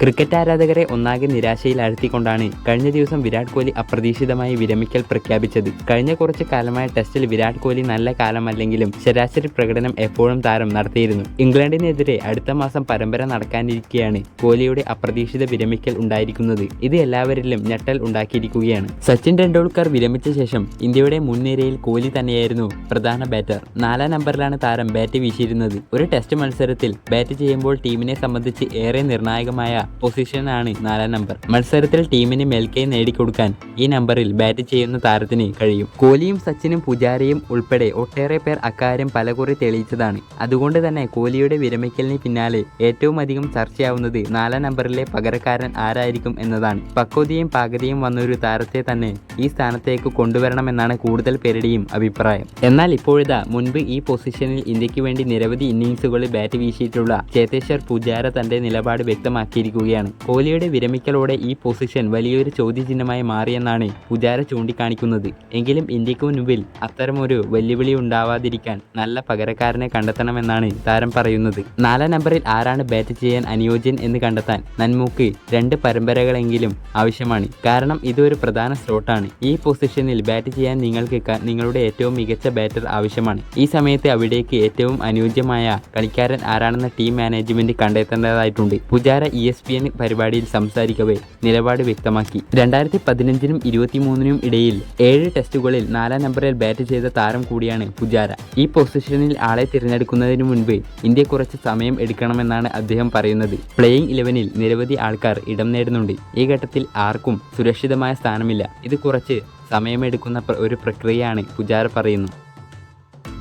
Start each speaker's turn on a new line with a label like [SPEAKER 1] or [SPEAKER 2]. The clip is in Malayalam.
[SPEAKER 1] ക്രിക്കറ്റ് ആരാധകരെ ഒന്നാകെ നിരാശയിൽ നിരാശയിലാഴ്ത്തിക്കൊണ്ടാണ് കഴിഞ്ഞ ദിവസം വിരാട് കോഹ്ലി അപ്രതീക്ഷിതമായി വിരമിക്കൽ പ്രഖ്യാപിച്ചത്. കഴിഞ്ഞ കുറച്ച് കാലമായ ടെസ്റ്റിൽ വിരാട് കോഹ്ലി നല്ല കാലമല്ലെങ്കിലും ശരാശരി പ്രകടനം എപ്പോഴും താരം നടത്തിയിരുന്നു. ഇംഗ്ലണ്ടിനെതിരെ അടുത്ത മാസം പരമ്പര നടക്കാനിരിക്കെയാണ് കോഹ്ലിയുടെ അപ്രതീക്ഷിത വിരമിക്കൽ ഉണ്ടായിരിക്കുന്നത്. ഇത് എല്ലാവരിലും ഞെട്ടൽ ഉണ്ടാക്കിയിരിക്കുകയാണ്. സച്ചിൻ ടെണ്ടുൽക്കർ വിരമിച്ച ശേഷം ഇന്ത്യയുടെ മുൻനിരയിൽ കോഹ്ലി തന്നെയായിരുന്നു പ്രധാന ബാറ്റർ. നാലാം നമ്പറിലാണ് താരം ബാറ്റ് വീശിയിരുന്നത്. ഒരു ടെസ്റ്റ് മത്സരത്തിൽ ബാറ്റ് ചെയ്യുമ്പോൾ ടീമിനെ സംബന്ധിച്ച് ഏറെ നിർണായകമായ പൊസിഷനാണ് നാലാം നമ്പർ മത്സരത്തിൽ ടീമിന് മേൽക്കൈ നേടിക്കൊടുക്കാൻ ഈ നമ്പറിൽ ബാറ്റ് ചെയ്യുന്ന താരത്തിന് കഴിയും. കോഹ്ലിയും സച്ചിനും പുജാരയും ഉൾപ്പെടെ ഒട്ടേറെ പേർ അക്കാര്യം പലകുറി തെളിയിച്ചതാണ്. അതുകൊണ്ട് തന്നെ കോഹ്ലിയുടെ വിരമിക്കലിന് പിന്നാലെ ഏറ്റവും അധികം ചർച്ചയാവുന്നത് നാലാം നമ്പറിലെ പകരക്കാരൻ ആരായിരിക്കും എന്നതാണ്. പക്വതയും പാകതയും വന്നൊരു താരത്തെ തന്നെ ഈ സ്ഥാനത്തേക്ക് കൊണ്ടുവരണമെന്നാണ് കൂടുതൽ പേരുടെയും അഭിപ്രായം. എന്നാൽ ഇപ്പോഴിതാ മുൻപ് ഈ പൊസിഷനിൽ ഇന്ത്യയ്ക്ക് വേണ്ടി നിരവധി ഇന്നിംഗ്സുകളിൽ ബാറ്റ് വീശിയിട്ടുള്ള ചേതേശ്വർ പുജാര തന്റെ നിലപാട് വ്യക്തമാക്കിയിരിക്കുകയാണ് കോഹ്ലിയുടെ വിരമിക്കലോടെ ഈ പൊസിഷൻ വലിയൊരു ചോദ്യചിഹ്നമായി മാറിയെന്നാണ് പുജാര ചൂണ്ടിക്കാണിക്കുന്നത്. എങ്കിലും ഇന്ത്യയ്ക്ക് മുൻപിൽ അത്തരമൊരു വെല്ലുവിളി ഉണ്ടാവാതിരിക്കാൻ നല്ല പകരക്കാരനെ കണ്ടെത്തണമെന്നാണ് താരം പറയുന്നത്. നാലാം നമ്പറിൽ ആരാണ് ബാറ്റ് ചെയ്യാൻ അനുയോജ്യൻ എന്ന് കണ്ടെത്താൻ നന്മൂക്ക് രണ്ട് പരമ്പരകളെങ്കിലും ആവശ്യമാണ്. കാരണം ഇതൊരു പ്രധാന സ്ലോട്ടാണ്. ഈ പൊസിഷനിൽ ബാറ്റ് ചെയ്യാൻ നിങ്ങൾക്ക് നിങ്ങളുടെ ഏറ്റവും മികച്ച ബാറ്റർ ആവശ്യമാണ്. ഈ സമയത്ത് അവിടേക്ക് ഏറ്റവും അനുയോജ്യമായ കളിക്കാരൻ ആരാണെന്ന team management കണ്ടെത്തേണ്ടതായിട്ടുണ്ട്. Pujara E S P N പരിപാടിയിൽ സംസാരിക്കവേ നിലപാട് വ്യക്തമാക്കി. രണ്ടായിരത്തി പതിനഞ്ചിനും ഇരുപത്തിമൂന്നിനും ഇടയിൽ ഏഴ് ടെസ്റ്റുകളിൽ നാലാം നമ്പറിൽ ബാറ്റ് ചെയ്ത താരം കൂടിയാണ് പുജാര. ഈ പൊസിഷനിൽ ആളെ തിരഞ്ഞെടുക്കുന്നതിന് മുൻപ് ഇന്ത്യ കുറച്ച് സമയം എടുക്കണമെന്നാണ് അദ്ദേഹം പറയുന്നത്. പ്ലേയിങ് ഇലവനിൽ നിരവധി ആൾക്കാർ ഇടം നേടുന്നുണ്ട്. ഈ ഘട്ടത്തിൽ ആർക്കും സുരക്ഷിതമായ സ്ഥാനമില്ല. ഇത് കുറച്ച് സമയമെടുക്കുന്ന ഒരു പ്രക്രിയയാണ് പുജാര പറയുന്നു.